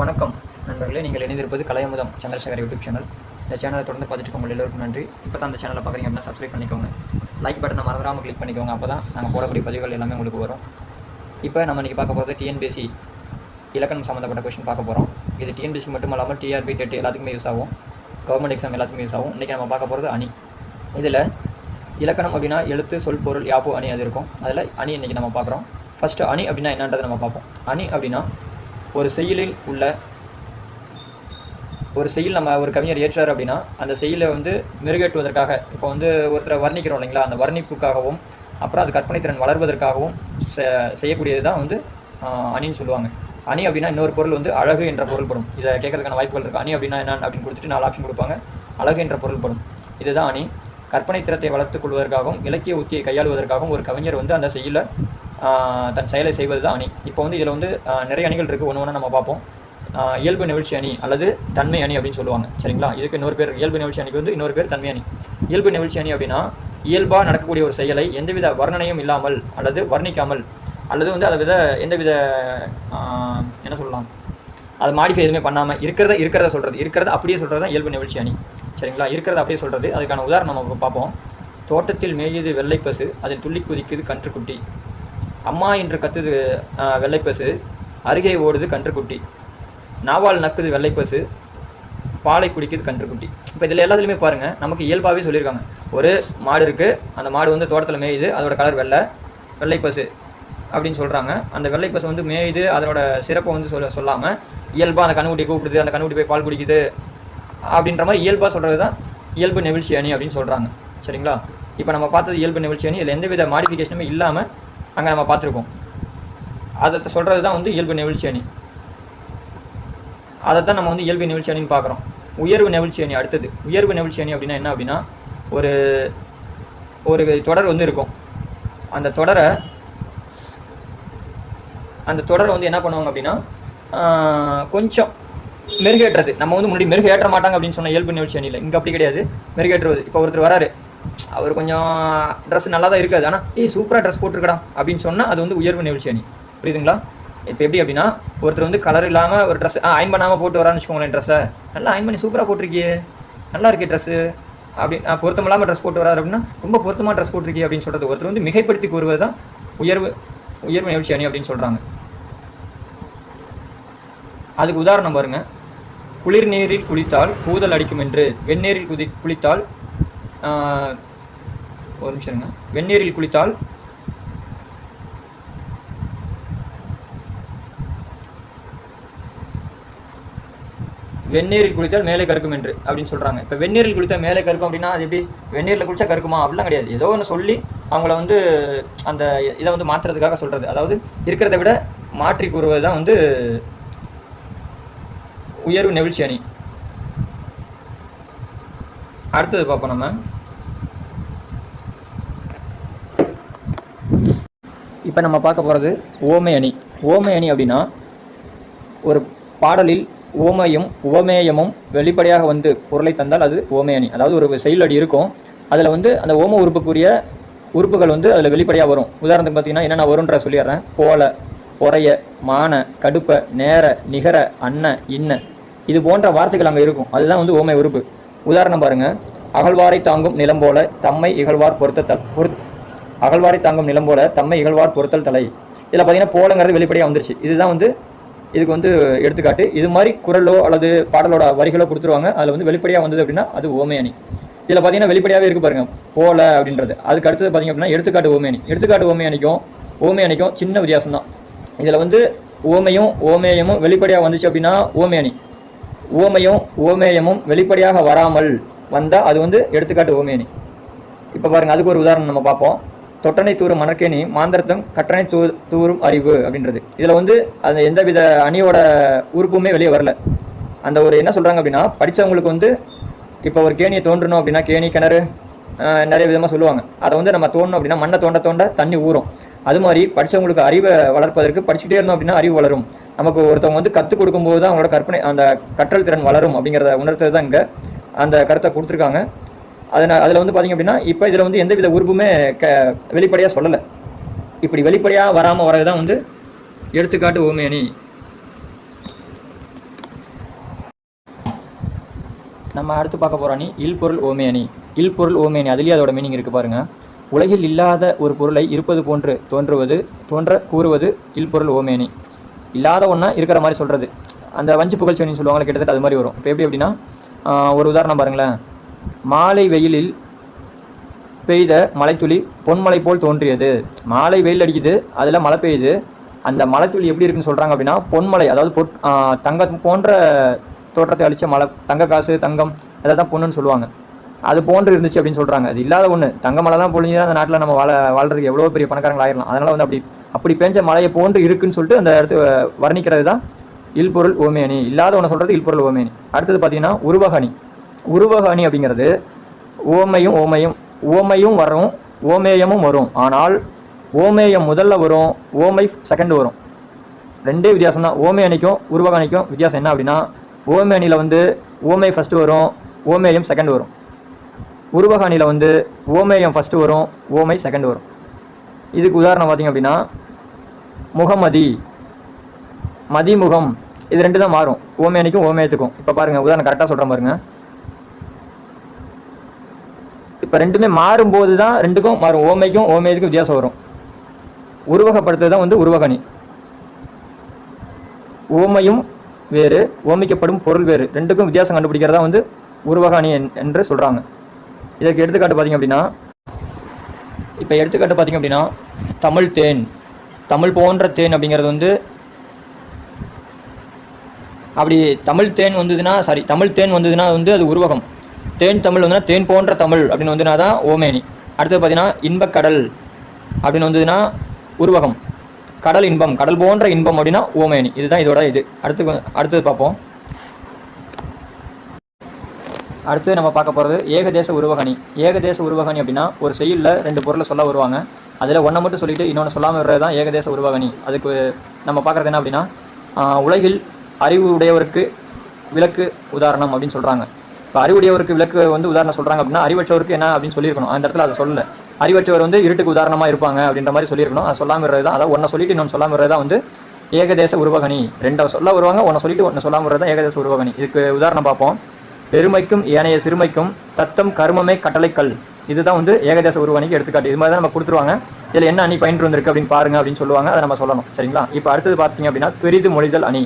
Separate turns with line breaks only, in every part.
வணக்கம் நண்பர்களே நீங்கள் இணைந்திருப்பது கலையமுதம் சந்திரசேகர் யூடியூப் சேனல். இந்த சேனலை தொடர்ந்து பார்த்துட்டு உங்கள் எல்லோருக்கும் நன்றி. இப்போ தான் அந்த சேனலை பார்க்குறீங்க அப்படின்னா சப்ஸ்கிரைப் பண்ணிக்கோங்க. லைக் பட்டனை மறந்துடாமல் கிளிக் பண்ணிக்கோங்க. அப்போ தான் நாங்கள் போடக்கூடிய பதிவுகள் எல்லாமே உங்களுக்கு வரும். இப்போ நம்ம இன்றைக்கி பார்க்க போகிறது டிஎன்பிஎஸ்சி இலக்கணம் சம்மந்தப்பட்ட கொஷின் பார்க்க போகிறோம் இது டிஎன்பிஎஸ்சி மட்டும் இல்லாமல் டிஆர்பி டெட் எல்லாத்துக்குமே யூஸ் ஆகும். கவர்மெண்ட் எக்ஸாம் எல்லாத்துக்குமே யூஸ் ஆகும். இன்றைக்கி நம்ம பார்க்க போகிறது அணி. இதில் இலக்கணம் அப்படின்னா எழுத்து சொல் பொருள் யாப்பு அணி அது இருக்கும். அதில் அணி இன்றைக்கி நம்ம பார்க்குறோம். ஃபஸ்ட்டு அணி அப்படின்னா என்னன்றதை நம்ம பார்ப்போம். அணி அப்படின்னா ஒரு செயலில் உள்ள ஒரு செயல் நம்ம ஒரு கவிஞர் ஏற்றார் அப்படின்னா அந்த செயலை வந்து மெருகேற்றுவதற்காக இப்போ வந்து ஒருத்தரை வர்ணிக்கிறோம் இல்லைங்களா? அந்த வர்ணிப்புக்காகவும் அப்புறம் அது கற்பனை திறன் வளர்வதற்காகவும் செ- செய்யக்கூடியது தான் வந்து அணின்னு சொல்லுவாங்க. அணி அப்படின்னா இன்னொரு பொருள் வந்து அழகு என்ற பொருள்படும். இதை கேட்கறதுக்கான வாய்ப்புகள் இருக்குது அணி அப்படின்னா என்ன அப்படின்னு கொடுத்துட்டு நாலு ஆப்ஷன் கொடுப்பாங்க. அழகு என்ற பொருள்படும். இதுதான் அணி. கற்பனை திறத்தை வளர்த்துக் கொள்வதற்காகவும் இலக்கிய உத்தியை கையாளுவதற்காகவும் ஒரு கவிஞர் வந்து அந்த செயலை தன் செயலை செய்வது தான் அணி. இப்போ வந்து இதில் வந்து நிறைய அணிகள் இருக்குது ஒன்று ஒன்று நம்ம பார்ப்போம். இயல்பு நிகழ்ச்சி அணி அல்லது தன்மை அணி அப்படின்னு சொல்லுவாங்க. சரிங்களா? இதுக்கு இன்னொரு பேர் இயல்பு நிகழ்ச்சி அணிக்கு வந்து இன்னொரு பேர் தன்மை அணி. இயல்பு நிகழ்ச்சி அணி அப்படின்னா இயல்பாக நடக்கக்கூடிய ஒரு செயலை எந்தவித வர்ணனையும் இல்லாமல் அல்லது வர்ணிக்காமல் அல்லது வந்து அதை வித எந்தவித என்ன சொல்லலாம்? அதை மாடிஃபை எதுவுமே பண்ணாமல் இருக்கிறத இருக்கிறத சொல்கிறது இருக்கிறத அப்படியே சொல்கிறது தான் இயல்பு நிகழ்ச்சி அணி. சரிங்களா? இருக்கிறத அப்படியே சொல்கிறது அதுக்கான உதாரணம் நம்ம பார்ப்போம். தோட்டத்தில் மேயுது வெள்ளைப்பசு அதில் துள்ளி குதிக்குது கன்றுக்குட்டி. அம்மா என்று கத்துது வெள்ளைப்பசு. அருகே ஓடுது கன்றுக்குட்டி. நாவால் நக்குது வெள்ளைப்பசு. பாலை குடிக்குது கன்றுக்குட்டி. இப்போ இதில் எல்லாத்துலேயுமே பாருங்கள் நமக்கு இயல்பாகவே சொல்லியிருக்காங்க. ஒரு மாடு இருக்குது அந்த மாடு வந்து தோட்டத்தில் மேயுது அதோட கலர் வெள்ளை வெள்ளைப்பசு அப்படின்னு சொல்கிறாங்க அந்த வெள்ளைப்பசு வந்து மேயுது அதனோட சிறப்பை வந்து சொல்ல சொல்லாமல் இயல்பாக அந்த கண்ணுக்குட்டி கூப்பிடுது அந்த கண்ணுக்குட்டி போய் பால் குடிக்குது அப்படின்ற மாதிரி இயல்பாக சொல்கிறது தான் இயல்பு நெகிழ்ச்சி அணி அப்படின்னு சொல்கிறாங்க சரிங்களா? இப்போ நம்ம பார்த்தது இயல்பு நெவிழ்ச்சி அணி. இதில் எந்தவித மாடிஃபிகேஷனுமே இல்லாமல் அங்கே நம்ம பார்த்துருக்கோம். அதை சொல்கிறது தான் வந்து இயல்பு நெவிழ்ச்சி அணி. அதை தான் நம்ம வந்து இயல்பு நெவிழ்ச்சி அணின்னு பார்க்குறோம். உயர்வு நெவிழ்ச்சி அணி அடுத்தது. உயர்வு நெவிழ்ச்சி அணி அப்படின்னா என்ன அப்படின்னா ஒரு ஒரு தொடர் வந்து இருக்கும். அந்த தொடரை அந்த தொடரை வந்து என்ன பண்ணுவாங்க அப்படின்னா கொஞ்சம் மெருகேற்றுறது நம்ம வந்து முன்னாடி மெருகேற்ற மாட்டாங்க அப்படின்னு சொன்ன இயல்பு நிகழ்ச்சி அணியில். இங்கே அப்படி கிடையாது. மெருகேற்றுவது. இப்போ ஒருத்தர் வராரு. அவர் கொஞ்சம் ட்ரெஸ் நல்லா தான் இருக்காது. ஆனால் ஏய் சூப்பராக ட்ரெஸ் போட்டிருக்கடா அப்படின்னு சொன்னால் அது வந்து உயர்வு நிகழ்ச்சி அணி. புரியுதுங்களா? இப்போ எப்படி அப்படின்னா ஒருத்தர் வந்து கலர் இல்லாமல் ஒரு ட்ரெஸ் அயன் பண்ணாமல் போட்டு வரான்னு வச்சுக்கோங்களேன் ட்ரெஸ்ஸை நல்லா அயன் பண்ணி சூப்பராக போட்டிருக்கியே. நல்லா இருக்கே ட்ரெஸ்ஸு அப்படி பொருத்தம் இல்லாமல் ட்ரெஸ் போட்டு வராரு அப்படின்னா ரொம்ப பொருத்தமாக ட்ரெஸ் போட்டிருக்கே அப்படின்னு சொல்கிறது ஒருத்தர் வந்து மிகைப்படுத்தி கூறுவது தான் உயர்வு உயர்வு நிகழ்ச்சி அணி அப்படின்னு சொல்கிறாங்க அதுக்கு உதாரணம் பாருங்கள் குளிர் நீரில் குளித்தால் கூதல் அடிக்கும் என்று வெந்நீரில் குதி குளித்தால் ஒரு நிமிஷம்ங்க வெந்நீரில் குளித்தால்? வெந்நீரில் குளித்தால் மேலே கருக்கும் என்று அப்படின்னு சொல்கிறாங்க இப்போ வெந்நீரில் குளித்தால் மேலே கருக்கும் அப்படின்னா அது எப்படி? வெந்நீரில் குளிச்சா கருக்குமா? அப்படிலாம் கிடையாது. ஏதோ ஒன்று சொல்லி அவங்கள வந்து அந்த இதை வந்து மாற்றுறதுக்காக சொல்கிறது அதாவது இருக்கிறத விட மாற்றி கூறுவது தான் வந்து உயர்வு நெகிழ்ச்சி அணி. அடுத்தது பார்ப்போம் நம்ம. இப்போ நம்ம பார்க்க போகிறது ஓமை அணி. ஓமை அணி அப்படின்னா ஒரு பாடலில் ஓமையும் உவமேயமும் வெளிப்படையாக வந்து பொருளை தந்தால் அது ஓமை அணி. அதாவது ஒரு செயல் அடி இருக்கும். அதில் வந்து அந்த ஓம உறுப்புக்குரிய உறுப்புகள் வந்து அதில் வெளிப்படையாக வரும். உதாரணத்துக்கு பார்த்தீங்கன்னா என்னென்ன வரும்ன்ற சொல்லிடுறேன். போல பொறைய மான கடுப்ப நேர நிகர அன்ன இன்ன. இது போன்ற வார்த்தைகள் அங்கே இருக்கும். அதுதான் வந்து ஓமை உறுப்பு. உதாரணம் பாருங்கள் அகழ்வாரை தாங்கும் நிலம் போல தம்மை இகழ்வார் பொருத்த பொருத் அகழ்வாரை தாங்கும் நிலம் போல தம்மை இகழ்வார் பொருத்தல் தலை. இதில் பார்த்தீங்கன்னா போலங்கிறது வெளிப்படையாக வந்துருச்சு. இதுதான் வந்து இதுக்கு வந்து எடுத்துக்காட்டு. இது மாதிரி குரலோ அல்லது பாடலோட வரிகளோ கொடுத்துருவாங்க. அதில் வந்து வெளிப்படையாக வந்தது அப்படின்னா அது ஓமை அணி. இதில் பார்த்தீங்கன்னா வெளிப்படையாகவே இருக்கு பாருங்க. போல அப்படின்றது. அதுக்கு அடுத்தது பார்த்திங்க அப்படின்னா எடுத்துக்காட்டு ஓமை அணி. எடுத்துக்காட்டு ஓமை அணிக்கும் ஓமை அணிக்கும் சின்ன வித்தியாசம் தான் இதில் வந்து ஓமையும் ஓமேயமும் வெளிப்படையாக வந்துச்சு அப்படின்னா ஓமை அணி. ஓமையும் ஓமேயமும் வெளிப்படையாக வராமல் வந்தால் அது வந்து எடுத்துக்காட்டு ஓமை அணி. இப்போ பாருங்கள் அதுக்கு ஒரு உதாரணம் நம்ம பார்ப்போம். தொட்டனை தூரும் மணற்கேணி மாந்தரத்தம் கற்றனை தூ தூரும் அறிவு அப்படின்றது. இதில் வந்து அந்த எந்தவித அணியோட உறுப்புமே வெளியே வரல. அந்த ஒரு என்ன சொல்கிறாங்க அப்படின்னா படித்தவங்களுக்கு வந்து இப்போ ஒரு கேணியை தோன்றணும் அப்படின்னா கேணி கிணறு நிறைய விதமாக சொல்லுவாங்க. அதை வந்து நம்ம தோண்டணும் அப்படின்னா மண்ணை தோண்ட தோண்ட தண்ணி ஊறும். அது மாதிரி படித்தவங்களுக்கு அறிவை வளர்ப்பதற்கு படிச்சுட்டே இருந்தோம் அப்படின்னா அறிவு வளரும். நமக்கு ஒருத்தவங்க வந்து கற்றுக் கொடுக்கும்போது தான் அவங்களோட கற்பனை அந்த கற்றல் திறன் வளரும் அப்படிங்கிறத உணர்த்தது தான் இங்கே அந்த கருத்தை கொடுத்துருக்காங்க. அதனால் அதில் வந்து பார்த்தீங்க அப்படின்னா இப்போ இதில் வந்து எந்தவித உறுப்புமே க வெளிப்படையாக சொல்லலை. இப்படி வெளிப்படையாக வராமல் வரது தான் வந்து எடுத்துக்காட்டு ஓமை அணி நம்ம அடுத்து பார்க்க போகிற அணி இல்பொருள் ஓமே அணி இல்பொருள் ஓமே அணி அதுலேயே அதோட மீனிங் இருக்குது பாருங்கள் உலகில் இல்லாத ஒரு பொருளை இருப்பது போன்று தோன்றுவது தோன்ற கூறுவது இல்பொருள் ஓமேனி. அணி இல்லாத ஒன்றா இருக்கிற மாதிரி சொல்கிறது அந்த வஞ்சி புகழ்ச்சி சொல்லுவாங்களே கிட்டத்தட்ட அது மாதிரி வரும். இப்போ எப்படி அப்படின்னா ஒரு உதாரணம் பாருங்களேன். மாலை வெயிலில் பெய்த மலைத்துளி பொன்மலை போல் தோன்றியது. மாலை வெயில் அடிக்குது அதில் மழை பெய்யுது. அந்த மலைத்துளி எப்படி இருக்குன்னு சொல்கிறாங்க அப்படின்னா பொன்மலை அதாவது பொற் தங்கம் போன்ற தோற்றத்தை அழித்த மலை தங்க காசு தங்கம் அதை தான் பொண்ணுன்னு சொல்லுவாங்க. அது போன்று இருந்துச்சு அப்படின்னு சொல்கிறாங்க அது இல்லாத ஒன்று தங்க மழை தான் பொழிஞ்சுன்னா அந்த நாட்டில் நம்ம வாழ வாழ்கிறதுக்கு எவ்வளோ பெரிய பணக்காரங்கள் ஆயிடலாம் அதனால் வந்து அப்படி அப்படி பெஞ்ச மலையை போன்று இருக்குன்னு சொல்லிட்டு அந்த இடத்து வர்ணிக்கிறது தான் இல்பொருள் ஓமேனி. இல்லாத ஒன்று சொல்கிறது இல்பொருள் ஓமேனி. அடுத்தது பார்த்தீங்கன்னா உருவகணி. உருவகாணி அப்படிங்கிறது ஓமையும் ஓமையும் ஓமையும் வரும் ஓமேயமும் வரும். ஆனால் ஓமேயம் முதல்ல வரும் ஓமை செகண்ட் வரும். ரெண்டே வித்தியாசம் தான் அணிக்கும் உருவக அணிக்கும் வித்தியாசம் என்ன அப்படின்னா ஓமை அணியில் வந்து ஓமை ஃபஸ்ட்டு வரும் ஓமேயம் செகண்ட் வரும். உருவக அணியில் வந்து ஓமேயம் ஃபஸ்ட்டு வரும் ஓமை செகண்ட் வரும். இதுக்கு உதாரணம் பார்த்தீங்க அப்படின்னா முகமதி மதிமுகம் இது ரெண்டு தான் மாறும். ஓமை அணிக்கும் ஓமேயத்துக்கும். இப்போ பாருங்கள் உதாரணம் கரெக்டாக சொல்கிறேன் பாருங்க. இப்போ ரெண்டுமே மாறும்போது தான் ரெண்டுக்கும் மாறும். ஓமைக்கும் ஓமேயத்துக்கும் வித்தியாசம் வரும். உருவகப்படுத்துறது தான் வந்து உருவகணி. ஓமையும் வேறு ஓமிக்கப்படும் பொருள் வேறு. ரெண்டுக்கும் வித்தியாசம் கண்டுபிடிக்கிறதா வந்து உருவகணி என்- என்று சொல்கிறாங்க இதற்கு எடுத்துக்காட்டு பார்த்திங்க அப்படின்னா இப்போ எடுத்துக்காட்டு பார்த்தீங்க அப்படின்னா தமிழ் தேன். தமிழ் போன்ற தேன் அப்படிங்கிறது வந்து அப்படி தமிழ் தேன் வந்ததுன்னா சாரி தமிழ் தேன் வந்ததுன்னா வந்து அது உருவகம். தேன் தமிழ் வந்துன்னா தேன் போன்ற தமிழ் அப்படின்னு வந்துனா தான் ஓமேனி. அடுத்தது பார்த்தீங்கன்னா இன்பக்கடல் அப்படின்னு வந்ததுன்னா உருவகம். கடல் இன்பம் கடல் போன்ற இன்பம் அப்படின்னா ஓமேனி. இதுதான் இதோட இது. அடுத்து அடுத்தது பார்ப்போம். அடுத்து நம்ம பார்க்க போகிறது ஏகதேச உருவகணி. ஏகதேச உருவகணி அப்படின்னா ஒரு செய்யுளில் ரெண்டு பொருளை சொல்ல வருவாங்க. அதில் ஒன்றை மட்டும் சொல்லிவிட்டு இன்னொன்று சொல்லாமல் வர்றது தான் ஏகதேச உருவகணி. அதுக்கு நம்ம பார்க்குறது என்ன அப்படின்னா உலகில் அறிவு உடையவருக்கு விளக்கு உதாரணம் அப்படின்னு சொல்கிறாங்க இப்போ அறிவுடையவருக்கு விளக்கு வந்து உதாரணம் சொல்கிறாங்க அப்படின்னா அறிவற்றவருக்கு என்ன அப்படின்னு சொல்லியிருக்கணும். அந்த இடத்துல அதை சொல்லலை. அறிவற்றவர் வந்து இருட்டுக்கு உதாரணமாக இருப்பாங்க அப்படின்ற மாதிரி சொல்லியிருக்கணும். அதை சொல்லாமல் தான். அதாவது ஒன்றை சொல்லிட்டு இன்னொன்று சொல்லாமல் தான் வந்து ஏகதேச உருவகணி. ரெண்டை சொல்ல வருவாங்க ஒன்றை சொல்லிட்டு ஒன்று சொல்லாமல் தான் ஏகதேச உருவகணி. இதுக்கு உதாரணம் பார்ப்போம். பெருமைக்கும் ஏனைய சிறுமைக்கும் தத்தம் கருமமே கட்டளைக்கல். இதுதான் வந்து ஏகதேச உருவணிக்கு எடுத்துக்காட்டு. இது மாதிரி தான் நம்ம கொடுத்துருவாங்க. இதில் என்ன அணி பயின்று வந்திருக்கு அப்படின்னு பாருங்க அப்படின்னு சொல்லுவாங்க. அதை நம்ம சொல்லணும். சரிங்களா? இப்போ அடுத்தது பார்த்தீங்க அப்படின்னா பெரிது மொழிதல் அணி.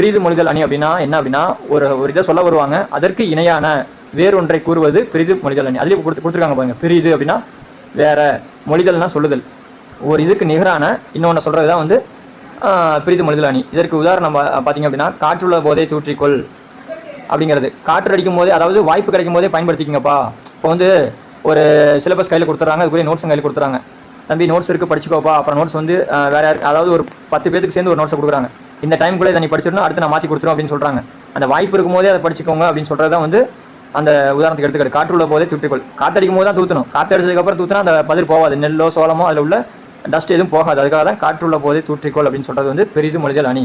பிரிது மொழிதல் அணி அப்படின்னா என்ன அப்படின்னா ஒரு ஒரு இதை சொல்ல வருவாங்க. அதற்கு இணையான வேறொன்றை கூறுவது பிரிது மொழிதல் அணி. அதுலேயே கொடுத்து கொடுத்துருக்காங்க பாருங்க. பிரிது அப்படின்னா வேற மொழிதல்னா சொல்லுதல். ஒரு இதுக்கு நிகரான இன்னொன்று சொல்கிறது தான் வந்து பிரிது மொழிதல் அணி. இதற்கு உதாரணம் பா- பார்த்தீங்க அப்படின்னா காற்றுள்ள போதே தூற்றிக்கொள் அப்படிங்கிறது. காற்று அடிக்கும் போதே அதாவது வாய்ப்பு கிடைக்கும் போதே பயன்படுத்திக்கிங்கப்பா. இப்போ வந்து ஒரு சிலபஸ் கையில் கொடுத்துறாங்க அதுக்குரிய நோட்ஸும் கையில் கொடுத்துறாங்க தம்பி நோட்ஸ் இருக்குது படிச்சுக்கோப்பா. அப்புறம் நோட்ஸ் வந்து வேறு யார் யாருக்கு அதாவது ஒரு பத்து பேருக்கு சேர்ந்து ஒரு நோட்ஸை கொடுக்குறாங்க. இந்த டைம்குள்ளே இதை நீ படிச்சிடணும் அடுத்து நான் மாற்றி கொடுத்துரும் அப்படின்னு சொல்கிறாங்க அந்த வாய்ப்பு இருக்கும் போதே அதை படிச்சுக்கோங்க அப்படின்னு சொல்கிறது தான் வந்து அந்த உதாரணத்துக்கு எடுத்துக்கிட்டு. காற்று உள்ள போதே தூற்றிக்கொள். காற்றடிக்கும் போது தான் தூத்தணும். காற்றடிச்சதுக்கப்புறம் தூத்தினா அந்த பதில் போகாது. நெல்லோ சோளமோ அதில் உள்ள டஸ்ட் எதுவும் போகாது. அதுக்காக தான் காற்றுள்ள போதே தூற்றிக்கோள் அப்படின்னு சொல்கிறது வந்து பெரிது மொழிதல் அணி.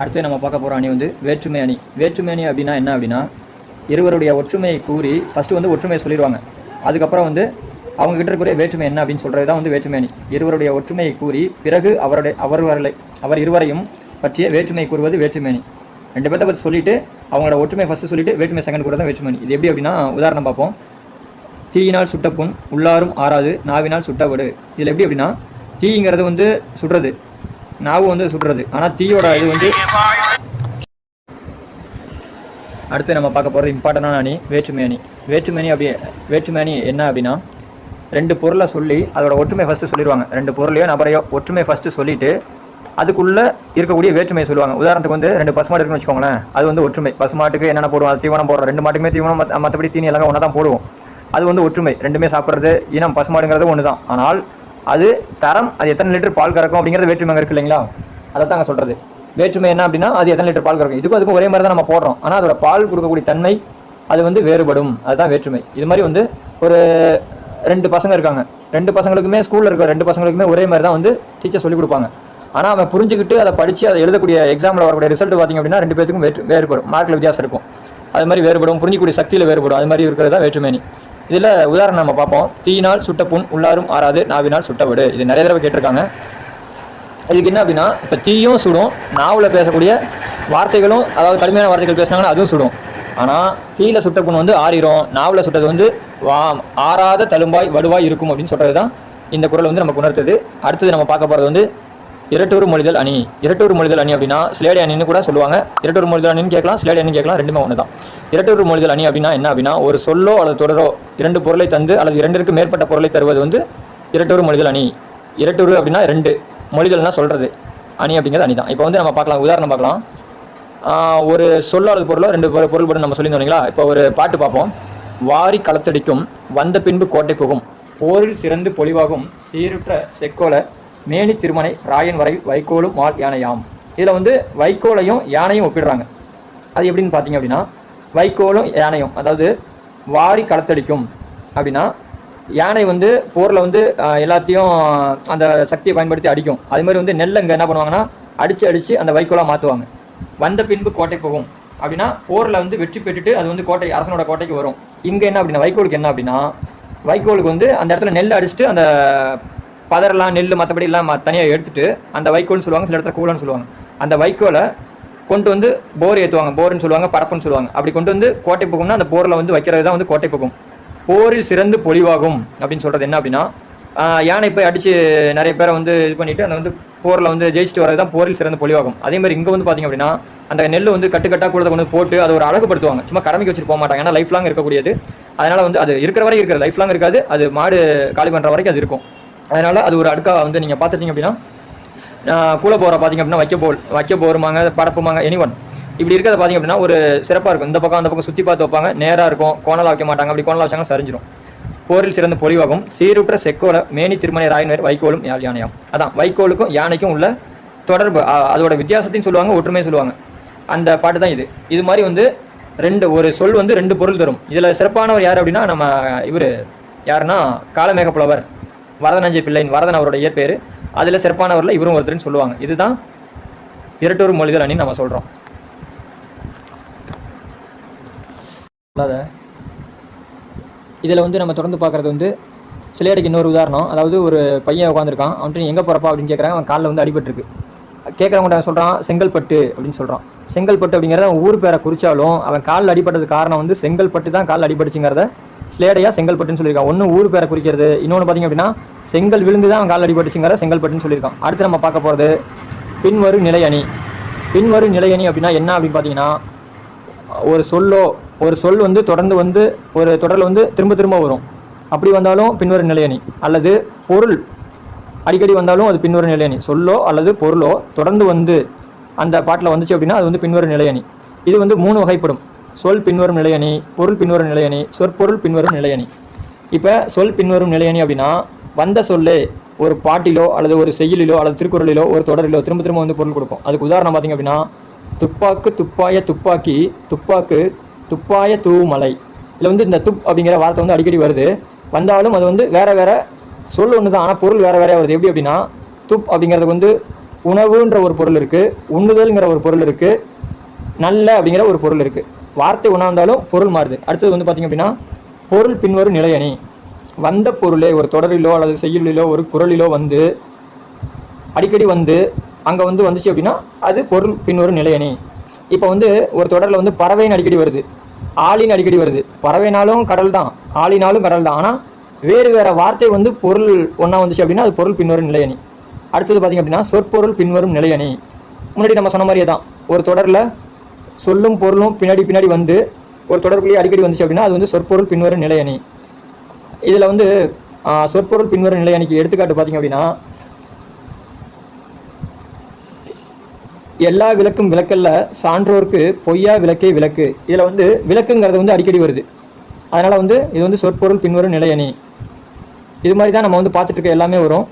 அடுத்து நம்ம பார்க்க போகிற அணி வந்து வேற்றுமை அணி. வேற்றுமை அணி அப்படின்னா என்ன அப்படின்னா இருவருடைய ஒற்றுமையை கூறி ஃபஸ்ட்டு வந்து ஒற்றுமையை சொல்லிடுவாங்க. அதுக்கப்புறம் வந்து அவங்க கிட்ட இருக்கிற வேற்றுமை என்ன அப்படின்னு சொல்கிறது தான் வந்து வேற்றுமை அணி இருவருடைய ஒற்றுமையை கூறி பிறகு அவருடைய அவர்களை அவர் இருவரையும் பற்றிய வேற்றுமை கூறுவது வேற்றுமை அணி ரெண்டு பேர்த்த பற்றி சொல்லிட்டு அவங்களோட ஒற்றுமை ஃபஸ்ட்டு சொல்லிட்டு வேற்றுமை செகண்ட் கூட தான் வேற்றுமை அணி இது எப்படி அப்படின்னா உதாரணம் பார்ப்போம். தீயினால் சுட்ட புண் உள்ளாரும் ஆறாது நாவினால் சுட்டவடு. இதில் எப்படி அப்படின்னா தீங்கிறது வந்து சுடுறது. நாவு வந்து சுடுறது. ஆனால் தீயோட இது வந்து அடுத்து நம்ம பார்க்க போகிறது இம்பார்ட்டண்டான அணி வேற்றுமை அணி வேற்றுமை அணி அப்படி வேற்றுமை அணி என்ன அப்படின்னா ரெண்டு பொருளை சொல்லி அதோட ஒற்றுமை ஃபஸ்ட்டு சொல்லிடுவாங்க. ரெண்டு பொருளையோ நபரையோ ஒற்றுமை ஃபஸ்ட்டு சொல்லிட்டு அதுக்குள்ளே இருக்கக்கூடிய வேற்றுமையை சொல்லுவாங்க. உதாரணத்துக்கு வந்து ரெண்டு பசுமாடு இருக்குன்னு வச்சுக்கோங்களேன். அது வந்து ஒற்றுமை. பசுமாட்டுக்கு என்னென்ன போடுவோம்? அது தீவனம் போடுறோம். ரெண்டு மாட்டுக்குமே தீவனம் மற்ற மற்றபடி தீனி எல்லாமே ஒன்றா தான் போடுவோம். அது வந்து ஒற்றுமை. ரெண்டுமே சாப்பிட்றது இனம் பசுமாடுங்கிறது ஒன்று தான் ஆனால் அது தரம் அது எத்தனை லிட்டர் பால் கறக்கும் அப்படிங்கிறது வேற்றுமை அங்கே இல்லைங்களா? அதை தாங்க சொல்கிறது வேற்றுமை என்ன அப்படின்னா அது எத்தனை லிட்டர் பால் கறக்கும்? இதுக்கும் அதுக்கும் ஒரே மாதிரி தான் நம்ம போடுறோம். ஆனால் அதோட பால் கொடுக்கக்கூடிய தன்மை அது வந்து வேறுபடும். அதுதான் வேற்றுமை. இது மாதிரி வந்து ஒரு ரெண்டு பசங்க இருக்காங்க. ரெண்டு பசங்களுக்குமே ஸ்கூலில் இருக்க ரெண்டு பசங்களுக்குமே ஒரே மாதிரி தான் வந்து டீச்சர் சொல்லிக் கொடுப்பாங்க. ஆனால் அவன் புரிஞ்சுக்கிட்டு அதை படித்து அதை எழுதக்கூடிய எக்ஸாமில் வரக்கூடிய ரிசல்ட் பார்த்திங்க அப்படின்னா ரெண்டு பேருக்கும் வேற்று வேறுபடும். மார்க்கில் வித்தியாசம் இருக்கும். அது மாதிரி வேறுபடும். புரிஞ்சிக்கூடிய சக்தியில் வேறுபடும். அது மாதிரி இருக்கிறது தான் வேற்றுமேனி. இதில் உதாரணம் நம்ம பார்ப்போம். தீயினால் சுட்ட புண் உள்ளாரும் ஆறாது நாவினால் சுட்ட விடு இது நிறைய தடவை கேட்டிருக்காங்க. இதுக்கு என்ன அப்படின்னா இப்போ தீயும் சுடும் நாவில் பேசக்கூடிய வார்த்தைகளும் அதாவது கடுமையான வார்த்தைகள் பேசினாங்கன்னா அதுவும் சுடும். ஆனால் தீயில சுட்ட புண் வந்து ஆறிரும் நாவில் சுட்டது வந்து வா ஆறாத தழும்பாய் வலுவாய் இருக்கும் அப்படின்னு சொல்கிறது தான் இந்த குரல் வந்து நமக்கு உணர்த்துது. அடுத்தது நம்ம பார்க்க போகிறது வந்து இரட்டூர் மொழிதல் அணி. இரட்டூர் மொழிதல் அணி அப்படின்னா சிலேடி அணின்னு கூட சொல்லுவாங்க. இரட்டூர் மொழிதல் அணின்னு கேட்கலாம் சிலேடி அணின்னு கேட்கலாம் ரெண்டுமே ஒன்று தான் இரட்டூர் மொழிதல் அணி அப்படின்னா என்ன அப்படின்னா ஒரு சொல்லோ அல்லது தொடரோ இரண்டு பொருளை தந்து அல்லது இரண்டிற்கு மேற்பட்ட பொருளை தருவது வந்து இரட்டூர் மொழிதல் அணி. இரட்டூர் அப்படின்னா ரெண்டு மொழிதல்னா சொல்கிறது அணி அப்படிங்கிறது அணி தான் இப்போ வந்து நம்ம பார்க்கலாம் உதாரணம் பார்க்கலாம். ஒரு சொல்லாத பொருளோ ரெண்டு பொருள் பொருள் நம்ம சொல்லி இல்லைங்களா இப்போ ஒரு பாட்டு பார்ப்போம் வாரி களத்தடிக்கும் வந்த பின்பு கோட்டை புகும். போரில் சிறந்து பொலிவாகும் சீருற்ற செக்கோல மேனி திருமனை ராயன் வரை வைக்கோலும் மால் யானையாம். இதில் வந்து வைக்கோலையும் யானையும் ஒப்பிடுறாங்க. அது எப்படின்னு பார்த்தீங்க அப்படின்னா வைக்கோலும் யானையும் அதாவது வாரி களத்தடிக்கும் அப்படின்னா யானை வந்து போரில் வந்து எல்லாத்தையும் அந்த சக்தியை பயன்படுத்தி அடிக்கும். அதுமாதிரி மாதிரி வந்து இங்கே என்ன பண்ணுவாங்கன்னா அடித்து அடித்து அந்த வைக்கோலாக மாற்றுவாங்க வந்த பின்பு கோட்டை போகும். அப்படின்னா போரில் வந்து வெற்றி பெற்றுட்டு அது வந்து கோட்டை அரசனோட கோட்டைக்கு வரும். இங்கே என்ன அப்படின்னா வைக்கோலுக்கு என்ன அப்படின்னா வைக்கோலுக்கு வந்து அந்த இடத்துல நெல் அடிச்சுட்டு அந்த பதரெல்லாம் நெல் மற்றபடி எல்லாம் தனியாக எடுத்துகிட்டு அந்த வைக்கோல்னு சொல்லுவாங்க சில இடத்துல கூலன்னு சொல்லுவாங்க. அந்த வைக்கோலை கொண்டு வந்து போர் ஏற்றுவாங்க போர்னு சொல்லுவாங்க பரப்புன்னு சொல்லுவாங்க. அப்படி கொண்டு வந்து கோட்டை போகும்னா அந்த போரில் வந்து வைக்கிறது தான் வந்து கோட்டை போகும். போரில் சிறந்து பொலிவாகும் அப்படின்னு சொல்கிறது என்ன அப்படின்னா யானை போய் அடித்து நிறைய பேரை வந்து இது பண்ணிவிட்டு அந்த வந்து போரில் வந்து ஜெயிச்சுட்டு வரது தான் போரில் சிறந்து பொலிவாகும். அதே மாதிரி இங்கே வந்து பார்த்திங்க அப்படின்னா அந்த நெல் வந்து கட்டுக்கட்டாக கூட கொண்டு வந்து போட்டு அதை ஒரு அழகுப்படுத்துவாங்க சும்மா கடமைக்கு வச்சுட்டு போக மாட்டாங்க. ஏன்னா லைஃப் லாங் இருக்கக்கூடியது. அதனால் வந்து அது இருக்கிற வரைக்கும் இருக்கிற லைஃப் லாங் இருக்காது. அது மாடு காலி பண்ணுற வரைக்கும் அது இருக்கும். அதனால் அது ஒரு அடுக்காக வந்து நீங்கள் பார்த்துட்டீங்க அப்படின்னா கூல போகிற பார்த்தீங்க அப்படின்னா வைக்க போல் வைக்க போருமாங்க படப்புமாங்க எனி ஒன் இப்படி இருக்கிறத பார்த்தீங்க அப்படின்னா ஒரு சிறப்பாக இருக்கும். இந்த பக்கம் அந்த பக்கம் சுற்றி பார்த்து வைப்பாங்க. நேராக இருக்கும். கோணலாக வைக்க மாட்டாங்க. அப்படி கோணலாக வச்சாங்கன்னா சரிஞ்சிடும் போரில் சிறந்த பொலிவாகும் சீருற்ற செக்கோல மேனி திருமணி ராயனர் வைக்கோலும் யானையாம். அதான் வைக்கோலுக்கும் யானைக்கும் உள்ள தொடர்பு அதோட வித்தியாசத்தையும் சொல்லுவாங்க ஒற்றுமையும் சொல்லுவாங்க. அந்த பாட்டு தான் இது. இது மாதிரி வந்து ரெண்டு ஒரு சொல் வந்து ரெண்டு பொருள் தரும். இதில் சிறப்பானவர் யார் அப்படின்னா நம்ம இவர். யாருன்னா காலமேகப்புலவர் வரதனஞ்சை பிள்ளைன் வரதன் அவரோட இயற்பெயர். அதில் சிறப்பானவரில் இவரும் ஒருத்தர்னு சொல்லுவாங்க. இதுதான் இரட்டூர் மொழிகள் அணின்னு நம்ம சொல்கிறோம் இதில் வந்து நம்ம தொடர்ந்து பார்க்குறது வந்து சிலேடைக்கு இன்னொரு உதாரணம். அதாவது ஒரு பையன் உட்காந்துருக்கான் அவன்ட்டு நீ எங்கே போகிறப்பா அப்படின்னு கேட்குறாங்க அவன் காலில் வந்து அடிபட்டிருக்கு. கேட்குறவங்க சொல்கிறான் செங்கல்பட்டு அப்படின்னு சொல்கிறான் செங்கல்பட்டு அப்படிங்கிறத அவன் ஊர் பேரை குறித்தாலும் அவன் காலில் அடிபட்டது காரணம் வந்து செங்கல்பட்டு தான் காலில் அடிபட்டுச்சுங்கிறத ஸ்லேடையாக செங்கல்பட்டுன்னு சொல்லியிருக்கான். ஒன்று ஊர் பேரை குறிக்கிறது இன்னொன்று பார்த்திங்க அப்படின்னா செங்கல் விழுந்து தான் அவன் காலில் அடிபட்டுச்சுங்கிற செங்கல்பட்டுன்னு சொல்லியிருக்கான். அடுத்து நம்ம பார்க்க போகிறது பின்வரும் நிலையணி. பின்வரும் நிலையணி அப்படின்னா என்ன அப்படின்னு பார்த்தீங்கன்னா ஒரு சொல்லோ ஒரு சொல் வந்து தொடர்ந்து வந்து ஒரு தொடரில் வந்து திரும்ப திரும்ப வரும். அப்படி வந்தாலும் பின்வரும் நிலையணி அல்லது பொருள். அடிக்கடி வந்தாலும் அது பின்வரும் நிலையணி சொல்லோ அல்லது பொருளோ தொடர்ந்து வந்து அந்த பாட்டில் வந்துச்சு அப்படின்னா அது வந்து பின்வரும் நிலையணி இது வந்து மூணு வகைப்படும். சொல் பின்வரும் நிலையணி பொருள் பின்வரும் நிலையணி சொற்பொருள் பின்வரும் நிலையணி இப்போ சொல் பின்வரும் நிலையணி அப்படின்னா வந்த சொல்லே ஒரு பாட்டிலோ அல்லது ஒரு செயலிலோ அல்லது திருக்குறளிலோ ஒரு தொடரிலோ திரும்ப திரும்ப வந்து பொருள் கொடுக்கும். அதுக்கு உதாரணம் பார்த்தீங்க அப்படின்னா துப்பாக்கு துப்பாய துப்பாக்கி துப்பாக்கு துப்பாய தூமலை. இதில் வந்து இந்த துப் அப்படிங்கிற வார்த்தை வந்து அடிக்கடி வருது. வந்தாலும் அது வந்து வேறு வேறு சொல் ஒன்று தான் ஆனால் பொருள் வேறு வேறையாக வருது. எப்படி அப்படின்னா துப் அப்படிங்கிறதுக்கு வந்து உணவுன்ற ஒரு பொருள் இருக்குது உண்ணுதல்ங்கிற ஒரு பொருள் இருக்குது நல்ல அப்படிங்கிற ஒரு பொருள் இருக்குது வார்த்தை உணர்ந்தாலும் பொருள் மாறுது. அடுத்தது வந்து பார்த்திங்க அப்படின்னா பொருள் பின்வரும் நிலையணி வந்த பொருளே ஒரு தொடரிலோ அல்லது செய்யுளிலோ ஒரு குரலிலோ வந்து அடிக்கடி வந்து அங்கே வந்து வந்துச்சு அப்படின்னா அது பொருள் பின்வரும் நிலையணி இப்போ வந்து ஒரு தொடரில் வந்து பறவைன்னு அடிக்கடி வருது. ஆளின் அடிக்கடி வருது. பறவைனாலும் கடல் தான். ஆளினாலும் கடல் தான். ஆனால் வேறு வேறு வார்த்தை வந்து பொருள் ஒன்றா வந்துச்சு அப்படின்னா அது பொருள் பின்வரும் நிலையணி அடுத்தது பார்த்திங்க அப்படின்னா சொற்பொருள் பின்வரும் நிலையணி முன்னாடி நம்ம சொன்ன மாதிரியே தான். ஒரு தொடரில் சொல்லும் பொருளும் பின்னாடி பின்னாடி வந்து ஒரு தொடர்புலேயே அடிக்கடி வந்துச்சு அப்படின்னா அது வந்து சொற்பொருள் பின்வரும் நிலையணி இதில் வந்து சொற்பொருள் பின்வரும் நிலையணிக்கு எடுத்துக்காட்டு பார்த்தீங்க அப்படின்னா எல்லா விளக்கும் விளக்கல்ல சான்றோருக்கு பொய்யா விளக்கே விளக்கு. இதில் வந்து விளக்குங்கிறது வந்து அடிக்கடி வருது. அதனால் வந்து இது வந்து சொற்பொருள் பின்வரும் நிலையணி இது மாதிரி தான் நம்ம வந்து பார்த்துட்டு இருக்க எல்லாமே வரும்.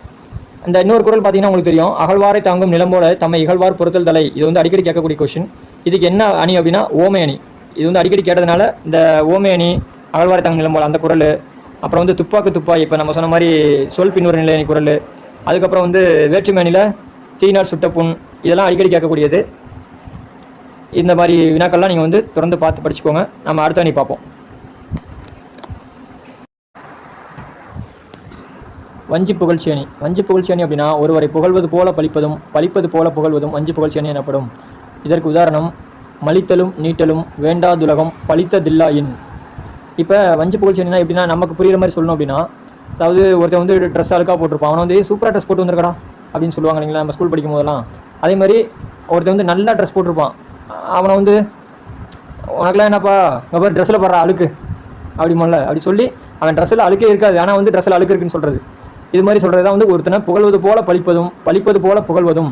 இந்த இன்னொரு குரல் பார்த்தீங்கன்னா உங்களுக்கு தெரியும். அகழ்வாரை தாங்கும் நிலம் போல தம்மை இகழ்வார் பொருத்தல் தலை. இது வந்து அடிக்கடி கேட்கக்கூடிய கொஷின் இதுக்கு என்ன அணி அப்படின்னா ஓமை அணி. இது வந்து அடிக்கடி கேட்டதுனால இந்த ஓமை அணி அகழ்வாரை தாங்கும் நிலம் போல அந்த குரல். அப்புறம் வந்து துப்பாக்கு துப்பாய் இப்போ நம்ம சொன்ன மாதிரி சொல் பின்வரும் நிலையணி குரல். அதுக்கப்புறம் வந்து வேற்றுமேனியில் தீனார் சுட்டப்புண் இதெல்லாம் அடிக்கடி கேட்கக்கூடியது. இந்த மாதிரி வினாக்கள்லாம் நீங்கள் வந்து தொடர்ந்து பார்த்து படிச்சுக்கோங்க. நம்ம அடுத்த அணி பார்ப்போம். வஞ்சி புகழ்ச்சி அணி. வஞ்சி புகழ்ச்சி அணி அப்படின்னா ஒருவரை புகழ்வது போல பழிப்பதும் பழிப்பது போல புகழ்வதும் வஞ்சி புகழ்ச்சி அணி எனப்படும். இதற்கு உதாரணம் மலித்தலும் நீட்டலும் வேண்டாதுலகம் பழித்ததில்லாயின் இப்போ வஞ்சி புகழ்ச்சி அணினா எப்படின்னா நமக்கு புரிகிற மாதிரி சொல்லணும் அப்படின்னா அதாவது ஒருத்தர் வந்து ட்ரெஸ் அழுக்காக போட்டிருப்பான். அவனை வந்து சூப்பராக ட்ரெஸ் போட்டு வந்திருக்கடா அப்படின்னு சொல்லுவாங்க இல்லைங்களா? நம்ம ஸ்கூல் படிக்கும் போதெல்லாம். அதே மாதிரி ஒருத்தன் வந்து நல்லா ட்ரெஸ் போட்டிருப்பான். அவனை வந்து உனக்குலாம் என்னப்பா இங்கே பாரு ட்ரெஸ்ஸில் படுற அழுக்கு. அப்படி மல்ல அப்படி சொல்லி அவன் ட்ரெஸ்ஸில் அழுக்கே இருக்காது. ஆனால் வந்து ட்ரெஸ்ஸில் அழுக்கு இருக்குன்னு சொல்கிறது இது மாதிரி சொல்கிறது தான் வந்து ஒருத்தனை புகழ்வது போல பழிப்பதும் பழிப்பது போல புகழ்வதும்.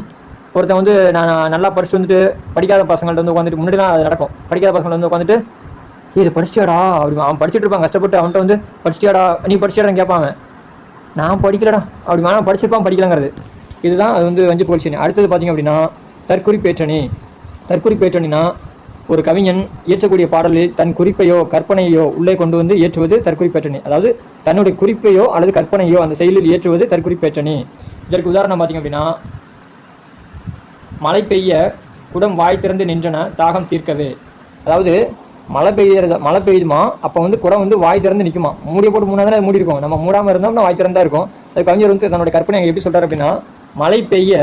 ஒருத்தன் வந்து நான் நல்லா படிச்சுட்டு வந்துட்டு படிக்காத பசங்கள்ட்ட வந்து உட்காந்துட்டு முன்னாடிலாம் அது நடக்கும். படிக்காத பசங்கள்ட்ட வந்து உட்காந்துட்டு இது படிச்சியாடா அப்படி அவன் படிச்சுட்டு இருப்பான் கஷ்டப்பட்டு. அவன்கிட்ட வந்து படிச்சியாடா நீ படிச்சியாடான்னு கேட்பாங்க நான் படிக்கலடா. அப்படி ஆனால் படிச்சிருப்பான் படிக்கலங்கிறது. இதுதான் அது வந்து வஞ்சு புகழ்ச்சி அடுத்தது பார்த்தீங்க அப்படின்னா தற்குறி பேற்றணி தற்குறி பேற்றணினா ஒரு கவிஞன் இயற்றக்கூடிய பாடலில் தன் குறிப்பையோ கற்பனையோ உள்ளே கொண்டு வந்து ஏற்றுவது தற்குறி பேற்றணி அதாவது தன்னுடைய குறிப்பையோ அல்லது கற்பனையோ அந்த செயலில் ஏற்றுவது தற்குறி பேற்றணி இதற்கு உதாரணம் பார்த்தீங்க அப்படின்னா மழை பெய்ய குடம் வாய் திறந்து நின்றன தாகம் தீர்க்கவே. அதாவது மழை பெய்யறது மழை பெய்யுதுமா அப்போ வந்து குடம் வந்து வாய் திறந்து நிற்குமா மூடிய போட்டு மூணாவது மூடி இருக்கும் நம்ம மூடாமல் இருந்தோம்னா வாய் திறந்தா இருக்கும். அது கவிஞர் வந்து தன்னுடைய கற்பனை எப்படி சொல்கிறார் அப்படின்னா மழை பெய்ய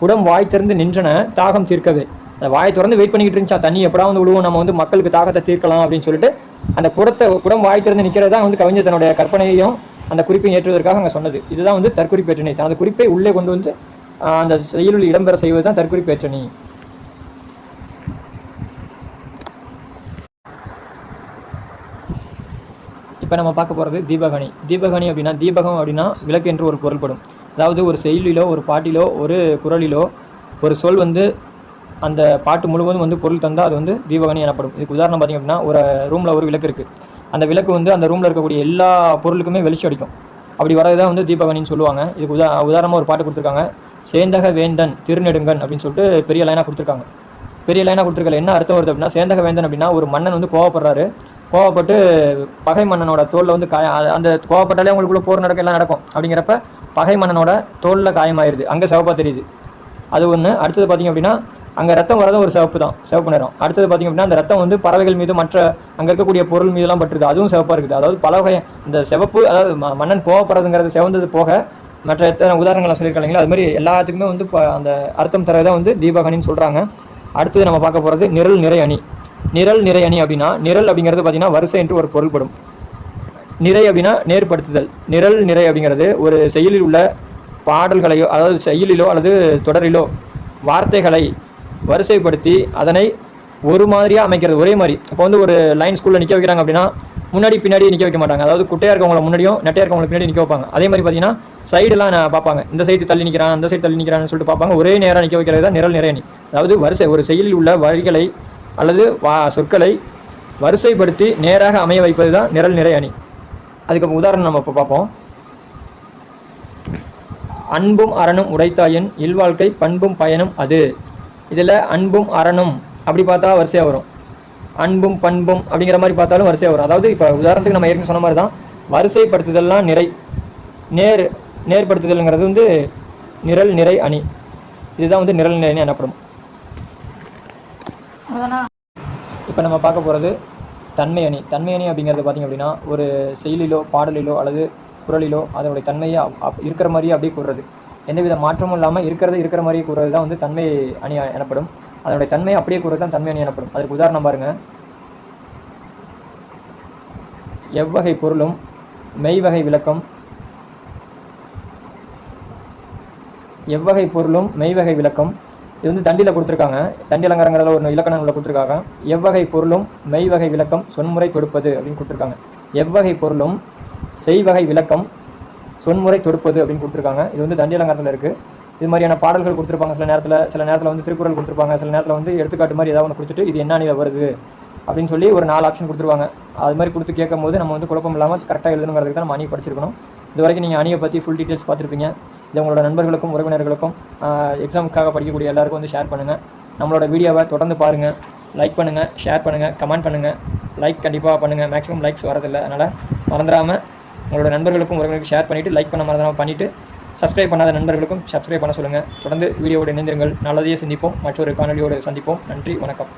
குடம் வாய் திறந்து நின்றன தாகம் தீர்க்கவே. அந்த வாயை திறந்து வெயிட் பண்ணிக்கிட்டு இருந்துச்சா? தண்ணி எப்படா வந்து விழுவோம் நம்ம வந்து மக்களுக்கு தாகத்தை தீர்க்கலாம் அப்படின்னு சொல்லிட்டு அந்த குடத்தை குடம் வாய் திறந்து நிற்கிறது தான் வந்து கவிஞர் தன்னுடைய கற்பனையையும் அந்த குறிப்பை ஏற்றுவதற்காக அங்கே சொன்னது. இதுதான் வந்து தற்குறிப்பேற்றணி. தனது குறிப்பை உள்ளே கொண்டு வந்து அந்த செயலில் இடம்பெற செய்வது தான் தற்குறிப்பேற்றணி. இப்போ நம்ம பார்க்க போகிறது தீபகணி தீபகணி அப்படின்னா தீபகம் அப்படின்னா விளக்கு என்று ஒரு பொருள்படும். அதாவது ஒரு செயலிலோ ஒரு பாட்டிலோ ஒரு குரலிலோ ஒரு சொல் வந்து அந்த பாட்டு முழுவதும் வந்து பொருள் தந்தால் அது வந்து தீபகணி எனப்படும். இதுக்கு உதாரணம் பார்த்திங்க அப்படின்னா ஒரு ரூமில் ஒரு விளக்கு இருக்குது அந்த விளக்கு வந்து அந்த ரூமில் இருக்கக்கூடிய எல்லா பொருளுக்குமே வெளிச்சம் அடிக்கும். அப்படி வரது தான் வந்து தீபகணின்னு சொல்லுவாங்க. இதுக்கு உதா உதாரணமாக ஒரு பாட்டு கொடுத்துருக்காங்க. சேந்தக வேந்தன் திருநெடுங்கன் அப்படின்னு சொல்லிட்டு பெரிய லைனாக கொடுத்துருக்காங்க. பெரிய லைனாக கொடுத்துருக்கல. என்ன அர்த்தம் வருது அப்படின்னா சேந்தக வேந்தன் அப்படின்னா ஒரு மன்னன் வந்து கோவப்படுறாரு. கோவப்பட்டு பகை மன்னனோட தோலில் வந்து காய அந்த கோவப்பட்டாலே அவங்களுக்குள்ள போர் நடக்க எல்லாம் நடக்கும். அப்படிங்கிறப்ப பகை மன்னனோட தோலில் காயமாயிருது. அங்கே சிவப்பாக தெரியுது. அது ஒன்று அடுத்தது பார்த்தீங்க அப்படின்னா அங்கே ரத்தம் வரதும் ஒரு சிவப்பு தான். சிவப்பு நிறம். அடுத்தது பார்த்தீங்க அப்படின்னா அந்த ரத்தம் வந்து பறவைகள் மீது மற்ற அங்கே இருக்கக்கூடிய பொருள் மீதுலாம் பட்டுருது அதுவும் சிவப்பாக இருக்குது. அதாவது பல வகை இந்த சிவப்பு அதாவது ம- மன்னன் கோவப்படுறதுங்கிறது சிவந்தது போக மற்ற எத்தனை உதாரணங்களை சொல்லியிருக்காங்க அது மாதிரி எல்லாத்துக்குமே வந்து அந்த அர்த்தம் தரதான் வந்து தீபகணின்னு சொல்கிறாங்க அடுத்தது நம்ம பார்க்க போகிறது நிரல் நிறை அணி. நிரல் நிறை அணி அப்படின்னா நிரல் அப்படிங்கிறது பார்த்தீங்கன்னா வரிசை என்று ஒரு பொருள்படும். நிறை அப்படின்னா நேர்படுத்துதல். நிரல் நிறை அப்படிங்கிறது ஒரு செயலில் உள்ள பாடல்களையோ அதாவது செயலிலோ அல்லது தொடரிலோ வார்த்தைகளை வரிசைப்படுத்தி அதனை ஒரு மாதிரியாக அமைக்கிறது ஒரே மாதிரி. இப்போ வந்து ஒரு லைன் ஸ்கூலில் நிற்க வைக்கிறாங்க அப்படின்னா முன்னாடி பின்னாடி நிற்க வைக்க மாட்டாங்க. அதாவது குட்டையாக இருக்கவங்கள முன்னாடியும் நெட்டையாக இருக்கவங்களை பின்னாடி நிற்க வைப்பாங்க. அதே மாதிரி பார்த்தீங்கன்னா சைடெலாம் நான் பார்ப்பாங்க. இந்த சைடு தள்ளி நிற்கிறான் அந்த சைடு தள்ளி நிற்கிறான்னு சொல்லிட்டு பார்ப்பாங்க. ஒரே நேரம் நிற்க வைக்கிறது தான் நிரல் நிறையணி அதாவது வரிசை ஒரு செயலில் உள்ள வரிகளை அல்லது வா சொற்களை வரிசைப்படுத்தி நேராக அமைய வைப்பது தான் நிரல் நிறை அணி. அதுக்கு உதாரணம் நம்ம இப்போ பார்ப்போம். அன்பும் அறனும் உடைத்தாயின் இல்வாழ்க்கை பண்பும் பயனும் அது. இதில் அன்பும் அறனும் அப்படி பார்த்தா வரிசையாக வரும். அன்பும் பண்பும் அப்படிங்கிற மாதிரி பார்த்தாலும் வரிசையாக வரும். அதாவது இப்போ உதாரணத்துக்கு நம்ம ஏற்கனவே சொன்ன மாதிரி தான் வரிசைப்படுத்துதல்லாம் நிறை நேர் நேர்படுத்துதல்ங்கிறது வந்து நிரல் நிறை அணி. இதுதான் வந்து நிரல் நிறை அணி எனப்படும். இப்போ நம்ம பார்க்க போகிறது தன்மை அணி. தன்மை அணி அப்படிங்கிறது பார்த்திங்க அப்படின்னா ஒரு செயலிலோ பாடலிலோ அல்லது குரலிலோ அதனுடைய தன்மையை இருக்கிற மாதிரியே அப்படியே கூறுறது. எந்தவித மாற்றமும் இல்லாமல் இருக்கிறத இருக்கிற மாதிரியே கூறுறது தான் வந்து தன்மை அணி எனப்படும். அதனுடைய தன்மையை அப்படியே கூறுறது தான் தன்மை அணி எனப்படும். அதுக்கு உதாரணம் பாருங்கள் எவ்வகை பொருளும் மெய்வகை விளக்கம். எவ்வகை பொருளும் மெய்வகை விளக்கம். இது வந்து தண்டியில் கொடுத்துருக்காங்க. தண்டி அலங்காரங்கிறதுல ஒரு இலக்கணங்களில் கொடுத்துருக்காங்க. எவ்வகை பொருளும் மெய்வகை விளக்கம் சொன்முறை தொடுப்பது அப்படின்னு கொடுத்துருக்காங்க. எவ்வகை பொருளும் செய்வகை விளக்கம் சொன்முறை தொடுப்பது அப்படின்னு கொடுத்துருக்காங்க. இது வந்து தண்டி அலங்காரத்தில் இருக்குது இது மாதிரியான பாடல்கள் கொடுத்துருப்பாங்க. சில நேரத்தில் சில நேரத்தில் வந்து திருக்குறள் கொடுத்துருப்பாங்க. சில நேரத்தில் வந்து எடுத்துக்காட்டு மாதிரி ஏதாவது ஒன்று கொடுத்துட்டு இது என்ன வருது அப்படின்னு சொல்லி ஒரு நாலு ஆப்ஷன் கொடுத்துருவாங்க. அது மாதிரி கொடுத்து கேட்கும் போது நம்ம வந்து குழப்பம் இல்லாமல் கரெக்டாக எழுதணுங்கிறதுக்கு தான் நம்ம அணி படிச்சிருக்கணும். இது வரைக்கும் நீங்கள் அணியை பற்றி ஃபுல் டீட்டெயில்ஸ் பார்த்துருப்பீங்க. இதை உங்களோட நண்பர்களுக்கும் உறவினர்களுக்கும் எக்ஸாமுக்காக படிக்கக்கூடிய எல்லாருக்கும் வந்து ஷேர் பண்ணுங்கள் நம்மளோட வீடியோவை தொடர்ந்து பாருங்கள் லைக் பண்ணுங்கள் ஷேர் பண்ணுங்கள் கமெண்ட் பண்ணுங்கள் லைக் கண்டிப்பாக பண்ணுங்கள் மேக்ஸிமம் லைக்ஸ் வரதில்லை அதனால் மறந்துடாமல் உங்களோட நண்பர்களுக்கும் உறவினர்களுக்கும் ஷேர் பண்ணிவிட்டு லைக் பண்ண மறந்துடாமல் பண்ணிவிட்டு சப்ஸ்கிரைப் பண்ணாத நண்பர்களுக்கும் சப்ஸ்கிரைப் பண்ண சொல்லுங்கள் தொடர்ந்து வீடியோவோடு இணைந்திருங்கள். நல்லதையே சிந்திப்போம். மற்றொரு காணொலியோடு சந்திப்போம். நன்றி வணக்கம்.